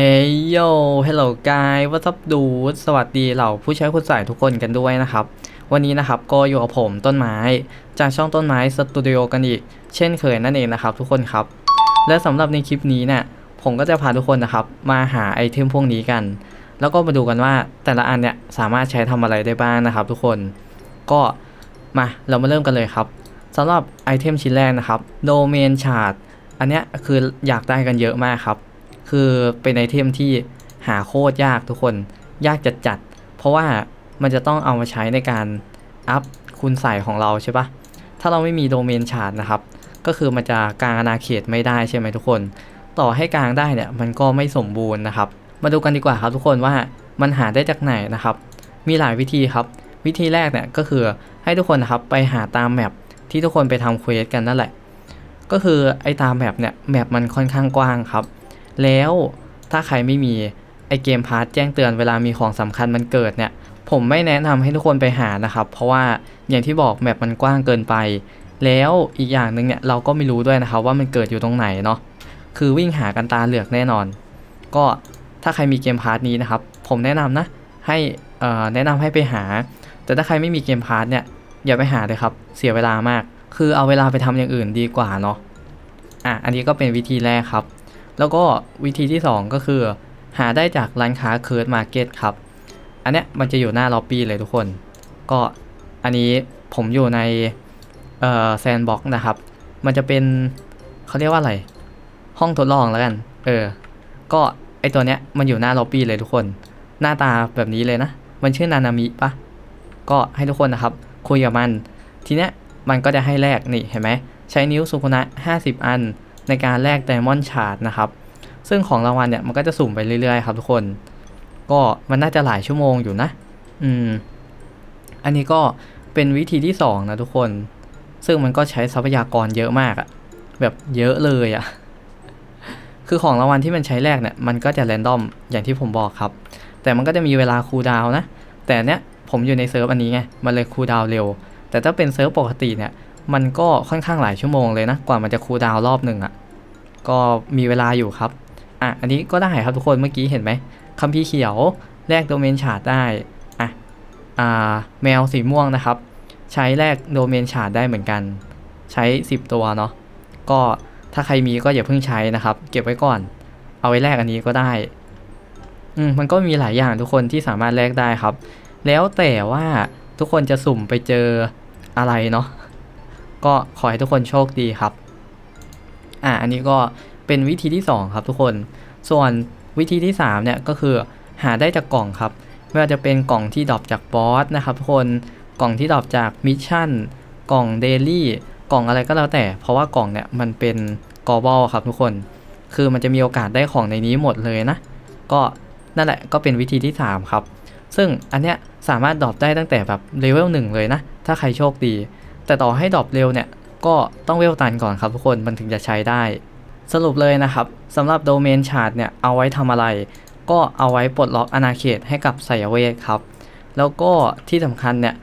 เอ้ยโย hello guy what's up dude สวัสดีเหล่าผู้ใช้คุณใส่ทุกคนกันด้วยนะครับ วันนี้นะครับก็อยู่กับผมต้นไม้ จากช่องต้นไม้สตูดิโอกันอีก เช่นเคยนั่นเองนะครับทุกคนครับ และสำหรับในคลิปนี้เนี่ยผมก็จะพาทุกคนนะครับ มาหาไอเทมพวกนี้กัน แล้วก็มาดูกันว่าแต่ละอันเนี่ยสามารถใช้ทำอะไรได้บ้างนะครับ ทุกคนก็มาเรามาเริ่มกันเลยครับสำหรับไอเทมชิ้นแรกนะครับโดเมนชาร์ตอันเนี้ยคืออยากได้กันเยอะมากครับ คือเป็นไอเทมที่หาโคตรยากทุกคน ยากจัดจัด เพราะว่ามันจะต้องเอามาใช้ในการอัพคุณใส่ของเราใช่ปะถ้าเราไม่มีโดเมนชาร์ตนะครับ ก็คือมันจะกลางอาณาเขตไม่ได้ใช่ไหมทุกคน ต่อให้กลางได้เนี่ยมันก็ไม่สมบูรณ์นะครับ มาดูกันดีกว่าครับทุกคนว่ามันหาได้จากไหนนะครับ มีหลายวิธีครับ วิธีแรกเนี่ยก็คือให้ทุกคนนะครับไปหาตามแมปที่ทุกคนไปทำเควสกันนั่นแหละ ก็คือไอ้ตามแมปเนี่ยแมปมันค่อนข้างกว้างครับ แล้วถ้าใครไม่มีไอเกมพาร์ทแจ้งเตือนเวลามีของสำคัญมันเกิดเนี่ย ผมไม่แนะนำให้ทุกคนไปหานะครับ เพราะว่าอย่างที่บอกแมปมันกว้างเกินไป แล้วอีกอย่างหนึ่งเนี่ยเราก็ไม่รู้ด้วยนะครับว่ามันเกิดอยู่ตรงไหนเนาะคือวิ่งหากันตาเหลือกแน่นอน ก็ถ้าใครมีเกมพาร์ทนี้นะครับ ผมแนะนำนะให้อ่อแนะนำให้ไปหา แต่ถ้าใครไม่มีเกมพาร์ทเนี่ยอย่าไปหาเลยครับ เสียเวลามาก คือเอาเวลาไปทำอย่างอื่นดีกว่าเนาะอะอันนี้ก็เป็นวิธีแรกครับ แล้วก็วิธีที่ 2 ก็คือ หาได้จากร้านค้าเคิร์ดมาร์เก็ตครับ อันเนี้ยมันจะอยู่หน้าล็อบบี้เลยทุกคน ก็อันนี้ผมอยู่ในเอ่อแซนบ็อกนะครับ มันจะเป็นเขาเรียกว่าอะไร ห้องทดลองแล้วกัน เออ ก็ไอตัวเนี้ยมันอยู่หน้าล็อบบี้เลยทุกคน หน้าตาแบบนี้เลยนะ มันชื่อนานามิปะก็ให้ทุกคนนะครับ คุยกับมัน ทีเนี้ยมันก็จะให้แลกนี่เห็นไหมใช้นิ้วสุกุนะ50 อัน ในการแลกไดมอนด์ชาร์ดนะครับ ซึ่งของรางวัลเนี่ยมันก็จะสุ่มไปเรื่อยๆครับทุกคน ก็มันน่าจะหลายชั่วโมงอยู่นะ อืม อันนี้ก็เป็นวิธีที่ 2 นะทุกคน ซึ่งมันก็ใช้ทรัพยากรเยอะมากอะแบบเยอะเลยอะคือของรางวัลที่มันใช้แรกเนี่ยมันก็จะแรนดอมอย่างที่ผมบอกครับ แต่มันก็จะมีเวลาคูลดาวนะ แต่เนี้ยผมอยู่ในเซิร์ฟอันนี้ไง มันเลยคูลดาวเร็ว แต่ถ้าเป็นเซิร์ฟปกติเนี่ย มันก็ค่อนข้างหลายชั่วโมงเลยนะ กว่ามันจะคูลดาวรอบหนึ่งอะ่ะ ก็มีเวลาอยู่ครับ อะ อันนี้ก็ได้ครับทุกคนเมื่อกี้เห็นไหมคัมภีร์เขียวแลกโดเมนชาร์ดได้ อะ อ่า แมวสีม่วงนะครับ ใช้แลกโดเมนชาร์ดได้เหมือนกัน ใช้ 10 ตัวเนาะ ก็ถ้าใครมีก็อย่าเพิ่งใช้นะครับ เก็บไว้ก่อน เอาไว้แลกอันนี้ก็ได้ อืม มันก็มีหลายอย่างทุกคนที่สามารถแลกได้ครับ แล้วแต่ว่าทุกคนจะสุ่มไปเจออะไรเนาะ ก็ขอให้ทุกคนโชคดีครับ อ่า อันนี้ก็เป็นวิธีที่ 2 ครับทุกคน ส่วนวิธีที่ 3 เนี่ยก็คือหาได้จากกล่องครับ ไม่ว่าจะเป็นกล่องที่ดรอปจากบอสนะครับทุกคน กล่องที่ดรอปจากมิชชั่น กล่องเดลี่ กล่องอะไรก็แล้วแต่ เพราะว่ากล่องเนี่ยมันเป็นกอบอลครับทุกคน คือมันจะมีโอกาสได้ของในนี้หมดเลยนะ ก็นั่นแหละก็เป็นวิธีที่ 3 ครับ ซึ่งอันเนี้ยสามารถดรอปได้ตั้งแต่แบบเลเวลหนึ่งเลยนะ ถ้าใครโชคดี แต่ต่อให้ดรอปเร็วเนี่ย ก็ต้องเวลตันก่อนครับทุกคนมันถึงจะใช้ได้ สรุปเลยนะครับสำหรับโดเมนชาร์ตเนี่ยเอาไว้ทำอะไร ก็เอาไว้ปลดล็อกอาณาเขตให้กับไสยเวทครับ แล้วก็ที่สำคัญเนี่ย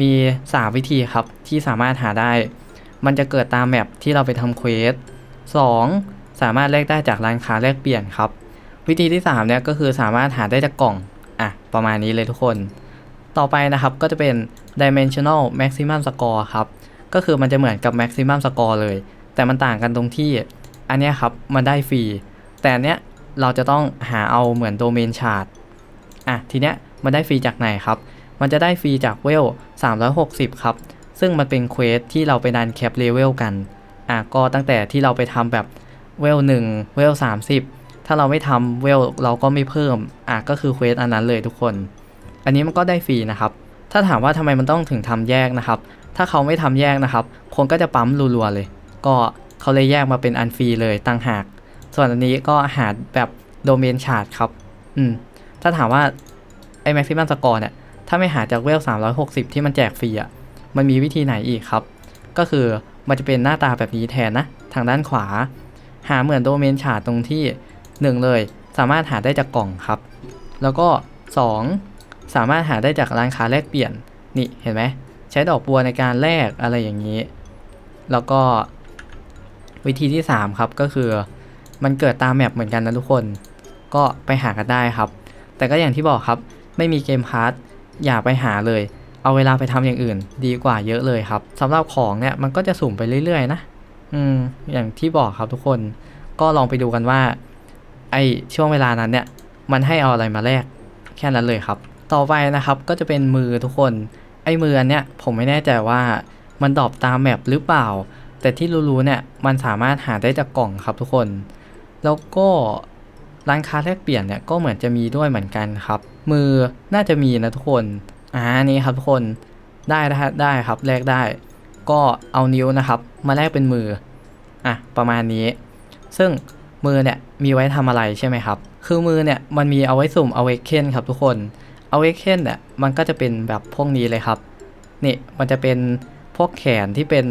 มี 3 วิธีครับที่สามารถหาได้ มันจะเกิดตามแมปที่เราไปทำเควส 2. สามารถแลกได้จากร้านค้าแลกเปลี่ยนครับ วิธีที่3เนี่ยก็คือสามารถหาได้จากกล่อง อะ ประมาณนี้เลยทุกคน ต่อไปนะครับก็จะเป็น dimensional maximum score ครับ ก็คือมันจะเหมือนกับ maximum score เลย แต่มันต่างกันตรงที่ อันนี้ครับ มันได้ฟรี แต่เนี้ยเราจะต้องหาเอาเหมือนโดเมนชาร์ตอะทีเนี้ยมันได้ฟรีจากไหนครับ มันจะได้ฟรีจากเวล 360 ครับ ซึ่งมันเป็นเควสที่เราไปดันแคปเลเวลกัน อะก็ตั้งแต่ที่เราไปทำแบบเวล1เวล30 ถ้าเราไม่ทำเวลเราก็ไม่เพิ่ม อะก็คือเควสอันนั้นเลยทุกคน อันนี้มันก็ได้ฟรีนะครับ ถ้าถามว่าทำไมมันต้องถึงทำแยกนะครับ ถ้าเขาไม่ทำแยกนะครับ คนก็จะปั๊มรัวๆเลย ก็เขาเลยแยกมาเป็นอันฟรีเลยตั้งหาก ส่วนอันนี้ก็หาแบบโดเมนชาร์ตครับ อืม ถ้าถามว่าไอ้แม็กซิมัมสกอร์เนี่ย ถ้าไม่หาจากเวล 360 ที่มันแจกฟรีอะ มันมีวิธีไหนอีกครับ ก็คือมันจะเป็นหน้าตาแบบนี้แทนนะ ทางด้านขวา หาเหมือนโดเมนชาร์ตตรงที่ 1 เลย สามารถหาได้จากกล่องครับ แล้วก็ 2 สามารถหาได้จากร้านค้าแลกเปลี่ยน นี่เห็นไหมใช้ดอกบัวในการแลกอะไรอย่างนี้ แล้วก็วิธีที่ 3 ครับก็คือมันเกิดตามแมปเหมือนกันนะทุกคน ก็ไปหากันได้ครับ แต่ก็อย่างที่บอกครับ ไม่มีเกมพาร์ทอย่าไปหาเลย เอาเวลาไปทำอย่างอื่น ดีกว่าเยอะเลยครับสำหรับของเนี่ยมันก็จะสุ่มไปเรื่อยๆนะอืมอย่างที่บอกครับทุกคนก็ลองไปดูกันว่า ไอช่วงเวลานั้นเนี่ย มันให้เอาอะไรมาแลกแค่นั้นเลยครับ ต่อไปนะครับก็จะเป็นมือทุกคน ไอ้มืออันเนี้ยผมไม่แน่ใจว่ามันดรอปตามแมปหรือเปล่า แต่ที่รู้ๆเนี่ยมันสามารถหาได้จากกล่องครับทุกคน แล้วก็ร้านค้าแลกเปลี่ยนเนี่ยก็เหมือนจะมีด้วยเหมือนกันครับ มือน่าจะมีนะทุกคนอ่านี่ครับทุกคนได้ได้ได้ครับแลกได้ ก็เอานิ้วนะครับ มาแลกเป็นมืออะประมาณนี้ ซึ่งมือเนี่ยมีไว้ทำอะไรใช่ไหมครับ คือมือเนี่ยมันมีเอาไว้สุ่ม awaken ครับทุกคน awaken เนี่ยมันก็จะเป็นแบบพวกนี้เลยครับ นี่มันจะเป็นพวกแขนที่เป็น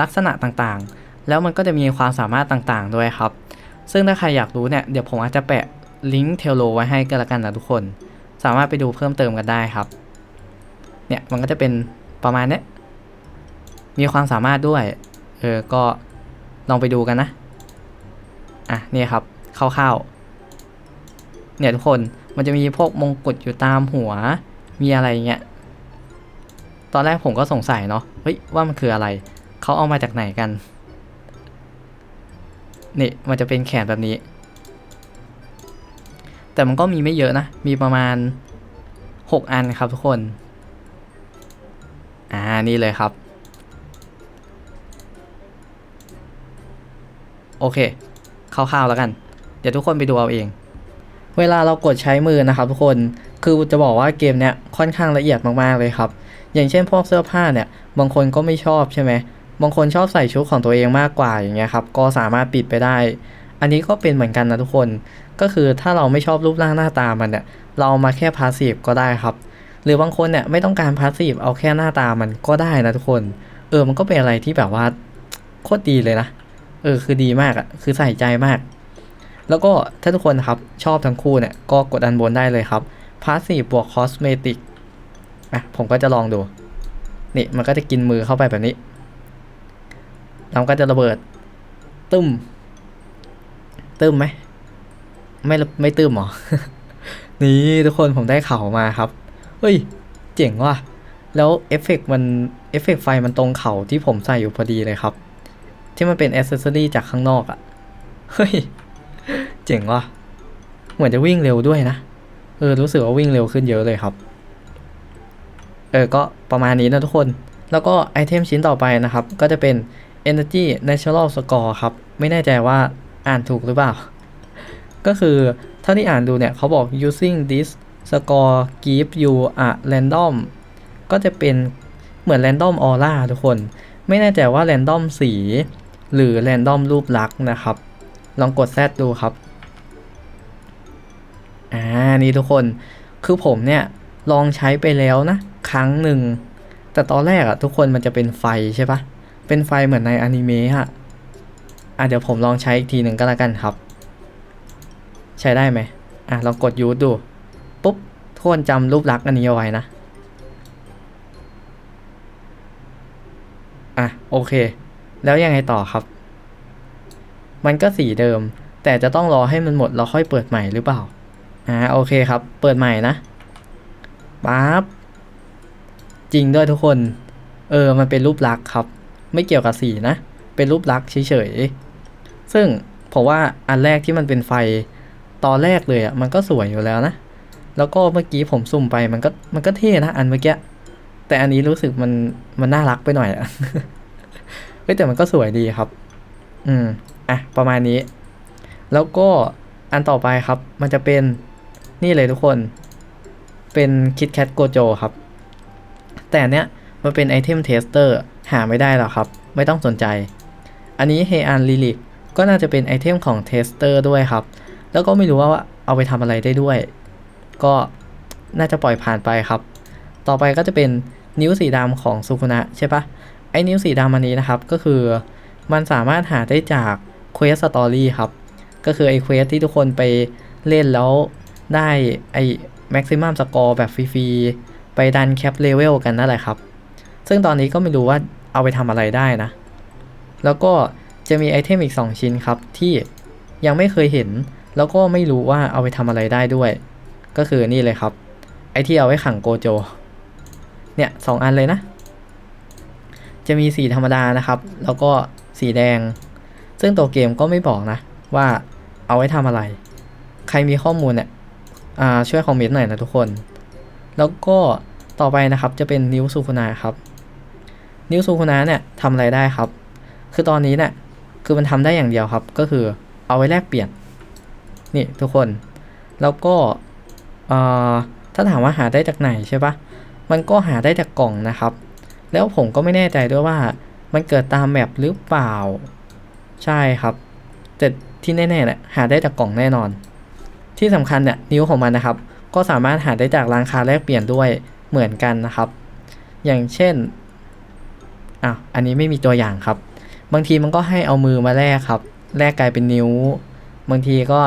ลักษณะต่างๆ แล้วมันก็จะมีความสามารถต่างๆ ด้วยครับ ซึ่งถ้าใครอยากรู้เนี่ยเดี๋ยวผมอาจจะแปะลิงก์เทโลไว้ให้ก็แล้วกันนะทุกคน สามารถไปดูเพิ่มเติมกันได้ครับ เนี่ยมันก็จะเป็นประมาณนี้มีความสามารถด้วย เออ ก็ลองไปดูกันนะ อะ นี่ครับคร่าวๆเนี่ยทุกคน มันจะมีพวกมงกุฎอยู่ตามหัว มีอะไรเงี้ย ตอนแรกผมก็สงสัยเนาะ เฮ้ย ว่ามันคืออะไร เขาเอามาจากไหนกัน นี่ มันจะเป็นแขนแบบนี้ แต่มันก็มีไม่เยอะนะ มีประมาณ 6 อันครับทุกคน อ่า นี่เลยครับ โอเคคร่าวๆแล้วกัน เดี๋ยวทุกคนไปดูเอาเอง เวลาเรากดใช้มือนะครับทุกคน คือจะบอกว่าเกมเนี้ยค่อนข้างละเอียดมากๆเลยครับ อย่างเช่นพวกเสื้อผ้าเนี่ย บางคนก็ไม่ชอบใช่ไหม บางคนชอบใส่ชุดของตัวเองมากกว่าอย่างเงี้ยครับ ก็สามารถปิดไปได้ อันนี้ก็เป็นเหมือนกันนะทุกคน ก็คือถ้าเราไม่ชอบรูปร่างหน้าตามันเนี่ย เรามาแค่พาสซีฟก็ได้ครับ หรือบางคนเนี่ยไม่ต้องการพาสซีฟเอาแค่หน้าตามันก็ได้นะทุกคน เออ มันก็เป็นอะไรที่แบบว่าโคตรดีเลยนะ เออ คือดีมากอะคือใส่ใจมาก แล้วก็ถ้าทุกคนครับชอบทั้งคู่เนี่ยก็กดอันบนได้เลยครับพาสซีฟบวกคอสเมติกอะผมก็จะลองดู นี่มันก็จะกินมือเข้าไปแบบนี้แล้วก็จะระเบิด ตึมตึมไหม ไม่ไม่ตึมหรอ นี่ทุกคนผมได้เข่ามาครับ เฮ้ย เจ๋งว่ะ แล้วเอฟเฟกต์มันเอฟเฟกต์ไฟมันตรงเข่าที่ผมใส่อยู่พอดีเลยครับ ที่มันเป็นอ c เซสซอรีจากข้างนอกอะ่ะ เฮ้ย เจ๋งว่ะ เหมือนจะวิ่งเร็วด้วยนะ เออ รู้สึกว่าวิ่งเร็วขึ้นเยอะเลยครับ เออ ก็ประมาณนี้นะทุกคน แล้วก็ไอเทมชิ้นต่อไปนะครับ ก็จะเป็น Energy Natural Score ครับ ไม่แน่ใจว่าอ่านถูกหรือเปล่า ก็คือเท่าที่อ่านดูเนี่ยเขาบอก using this score give you a random ก็จะเป็นเหมือน random aura ทุกคน ไม่แน่ใจว่า random สี หรือ random รูปลักษณ์นะครับ ลองกดแซดดูครับ อ่านี่ทุกคนคือผมเนี่ยลองใช้ไปแล้วนะ ครั้งหนึ่ง แต่ตอนแรกอะทุกคนมันจะเป็นไฟใช่ปะเป็นไฟเหมือนในอนิเมะอะอะเดี๋ยวผมลองใช้อีกทีหนึ่งก็แล้วกันครับ ใช้ได้ไหมอะลองกดยูสดู ปุ๊บทุกคนจำรูปลักษณ์อันนี้เอาไว้นะอะโอเค แล้วยังไงต่อครับ มันก็สีเดิม แต่จะต้องรอให้มันหมดเราค่อยเปิดใหม่หรือเปล่า อ่าโอเคครับ เปิดใหม่นะปั๊บจริงด้วยทุกคน เออ มันเป็นรูปลักษณ์ครับ ไม่เกี่ยวกับสีนะ เป็นรูปลักษณ์เฉยๆ ซึ่งผมว่าอันแรกที่มันเป็นไฟตอนแรกเลยอะมันก็สวยอยู่แล้วนะ แล้วก็เมื่อกี้ผมสุ่มไปมันก็มันก็เท่นะอันเมื่อกี้ แต่อันนี้รู้สึกมันมันน่ารักไปหน่อยอะเฮ้ยแต่มันก็สวยดีครับ อืม อะ ประมาณนี้ แล้วก็อันต่อไปครับ มันจะเป็น นี่เลยทุกคนเป็น KitKat Gojo ครับ แต่เนี้ยมันเป็นไอเทมเทสเตอร์หาไม่ได้หรอกครับ ไม่ต้องสนใจ อันนี้ Hey An Lily ก็น่าจะเป็นไอเทมของเทสเตอร์ด้วยครับ แล้วก็ไม่รู้ว่าเอาไปทำอะไรได้ด้วย ก็น่าจะปล่อยผ่านไปครับ ต่อไปก็จะเป็นนิ้วสีดำของสุคุนะใช่ปะไอ้นิ้วสีดำอันนี้นะครับ ก็คือมันสามารถหาได้จาก Quest Story ครับ ก็คือไอ้ Quest ที่ทุกคนไปเล่นแล้ว ได้ไอ้ Maximum Score แบบฟรีๆ ไปดันแคปเลเวลกันนั่นแหละครับ ซึ่งตอนนี้ก็ไม่รู้ว่าเอาไปทำอะไรได้นะ แล้วก็จะมีไอเทมอีก 2 ชิ้นครับ ที่ยังไม่เคยเห็น แล้วก็ไม่รู้ว่าเอาไปทำอะไรได้ด้วย ก็คือนี่เลยครับ ไอที่เอาไว้ขังโกโจ เนี่ยสองอันเลยนะ จะมีสีธรรมดานะครับ แล้วก็สีแดง ซึ่งตัวเกมก็ไม่บอกนะ ว่าเอาไว้ทำอะไร ใครมีข้อมูลเนี่ย ช่วยคอมเมนต์หน่อยนะทุกคน แล้วก็ต่อไปนะครับจะเป็นนิ้วซูคุนาครับนิ้วซูคุนาเนี่ยทำอะไรได้ครับ คือตอนนี้เนี่ยคือมันทำได้อย่างเดียวครับ ก็คือเอาไว้แลกเปลี่ยนนี่ทุกคน แล้วก็ถ้าถามว่าหาได้จากไหนใช่ปะมันก็หาได้จากกล่องนะครับ แล้วผมก็ไม่แน่ใจด้วยว่ามันเกิดตามแมปหรือเปล่า ใช่ครับ แต่ที่แน่ๆเนี่ยหาได้จากกล่องแน่นอน ที่สำคัญเนี่ยนิ้วของมันนะครับ ก็สามารถหาได้จากร้านค้าแลกเปลี่ยนด้วยเหมือนกันนะครับ อย่างเช่นอะอันนี้ไม่มีตัวอย่างครับ บางทีมันก็ให้เอามือมาแลกครับแลกกลายเป็นนิ้ว บางทีก็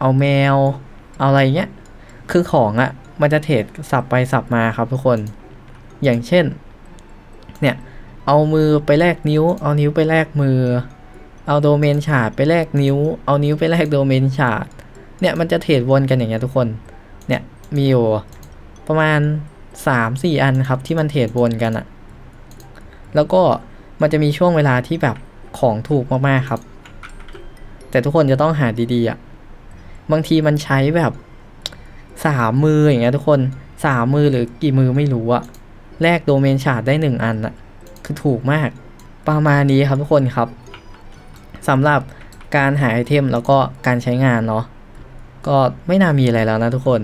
เอาแมว เอาอะไรเงี้ยคือของอะ่ะมันจะเทรดสับไปสับมาครับทุกคน อย่างเช่น เนี่ย เอามือไปแลกนิ้ว เอานิ้วไปแลกมือ เอาโดเมนชาร์ดไปแลกนิ้ว เอานิ้วไปแลกโดเมนชาร์ด เนี่ยมันจะเทรดวนกันอย่างเงี้ยทุกคน เนี่ยมีอยู่ประมาณ 3-4 อันครับที่มันเทรดวนกันอะแล้วก็มันจะมีช่วงเวลาที่แบบของถูกมากๆครับ แต่ทุกคนจะต้องหาดีๆอะบางทีมันใช้แบบสามมืออย่างเงี้ยทุกคนสามมือหรือกี่มือไม่รู้อะแลกโดเมนชาร์ดได้หนึ่งอันอะคือถูกมาก ประมาณนี้ครับทุกคนครับสำหรับการหาไอเทมแล้วก็การใช้งานเนาะ ก็ไม่น่ามีอะไรแล้วนะทุกคน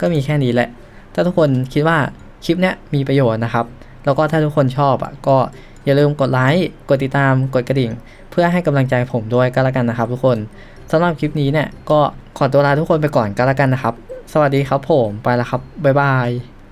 ก็มีแค่นี้แหละ ถ้าทุกคนคิดว่าคลิปเนี้ยมีประโยชน์นะครับ แล้วก็ถ้าทุกคนชอบอะก็อย่าลืมกดไลค์กดติดตามกดกระดิ่ง เพื่อให้กำลังใจผมด้วยก็แล้วกันนะครับ ทุกคนสำหรับคลิปนี้เนี่ยก็ขอตัวลาทุกคนไปก่อนก็แล้วกันนะครับ สวัสดีครับผมไปแล้วครับบ๊ายบาย